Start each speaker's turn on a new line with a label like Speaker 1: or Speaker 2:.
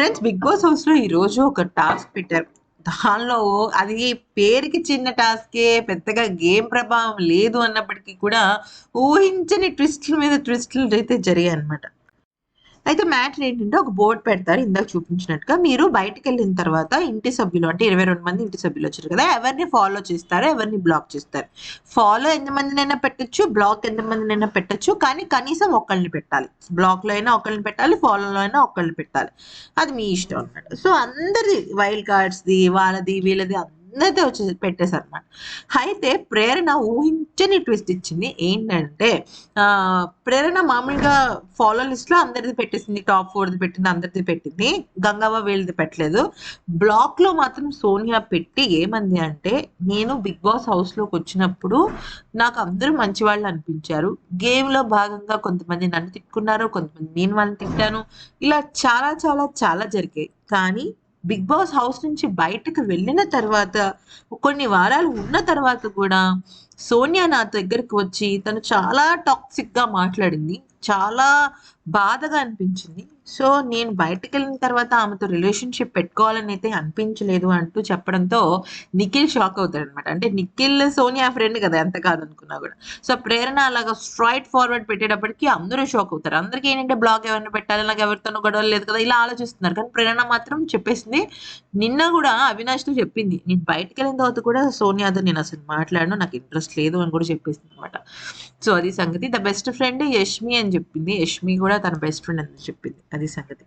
Speaker 1: Friends big boss హౌస్లో ఈ రోజు ఒక టాస్క్ పెట్టారు. దానిలో అది పేరుకి చిన్న టాస్కే పెద్దగా గేమ్ ప్రభావం లేదు అన్నప్పటికీ కూడా ఊహించని ట్విస్ట్ల మీద ట్విస్ట్లు అయితే జరిగాయి అనమాట అయితే మ్యాటర్ ఏంటంటే ఒక బోర్డు పెడతారు ఇందాక చూపించినట్టుగా. మీరు బయటకు వెళ్ళిన తర్వాత ఇంటి సభ్యులు అంటే ఇరవై రెండు మంది ఇంటి సభ్యులు వచ్చారు కదా ఎవరిని ఫాలో చేస్తారు ఎవరిని బ్లాక్ చేస్తారు? ఫాలో ఎంతమందినైనా పెట్టచ్చు బ్లాక్ ఎంతమందినైనా పెట్టచ్చు కానీ కనీసం ఒకళ్ళని పెట్టాలి. బ్లాక్లో అయినా ఒకళ్ళని పెట్టాలి ఫాలోలో అయినా ఒకళ్ళని పెట్టాలి. అది మీ ఇష్టం అన్నమాట. సో అందరి వైల్డ్ కార్డ్స్ది వాళ్ళది వీళ్ళది అందరితో వచ్చి పెట్టేశారు అనమాట అయితే ప్రేరణ ఊహించని ట్విస్ట్ ఇచ్చింది ఏంటంటే ప్రేరణ మామూలుగా ఫాలో లిస్ట్లో అందరిది పెట్టేసింది టాప్ ఫోర్ది పెట్టింది అందరిది పెట్టింది గంగవ్వ వీళ్ళది పెట్టలేదు. బ్లాక్లో మాత్రం సోనియా పెట్టి ఏమంది అంటే నేను బిగ్ బాస్ హౌస్లోకి వచ్చినప్పుడు నాకు అందరూ మంచి వాళ్ళు అనిపించారు. గేమ్లో భాగంగా కొంతమంది నన్ను తిట్టుకున్నారు కొంతమంది నేను వాళ్ళని తిట్టాను. ఇలా చాలా చాలా చాలా జరిగాయి. కానీ బిగ్ బాస్ హౌస్ నుంచి బయటకు వెళ్ళిన తర్వాత కొన్ని వారాలు ఉన్న తర్వాత కూడా సోనియా నా దగ్గరికి వచ్చి తను చాలా టాక్సిక్గా మాట్లాడింది. చాలా బాధగా అనిపించింది. సో నేను బయటకు వెళ్ళిన తర్వాత ఆమెతో రిలేషన్షిప్ పెట్టుకోవాలని అయితే అనిపించలేదు అంటూ చెప్పడంతో నిఖిల్ షాక్ అవుతాడు అనమాట అంటే నిఖిల్ సోనియా ఫ్రెండ్ కదా ఎంత కాదనుకున్నా కూడా. సో ప్రేరణ అలాగా స్ట్రైట్ ఫార్వర్డ్ పెట్టేటప్పటికి అందరూ షాక్ అవుతారు. అందరికీ ఏంటంటే బ్లాగ్ ఎవరిని పెట్టాలి నాకు ఎవరితోనూ గొడవలు లేదు కదా ఇలా ఆలోచిస్తున్నారు. కానీ ప్రేరణ మాత్రం చెప్పేసింది నిన్న కూడా అవినాష్తో చెప్పింది. నేను బయటకు వెళ్ళిన తర్వాత కూడా సోనియాతో నేను అసలు మాట్లాడను నాకు ఇంట్రెస్ట్ లేదు అని కూడా చెప్పేసింది అనమాట సో అది సంగతి. ద బెస్ట్ ఫ్రెండ్ యష్మి అని చెప్పింది. యష్మి కూడా తన బెస్ట్ ఫ్రెండ్ అని చెప్పింది. అది సంగతి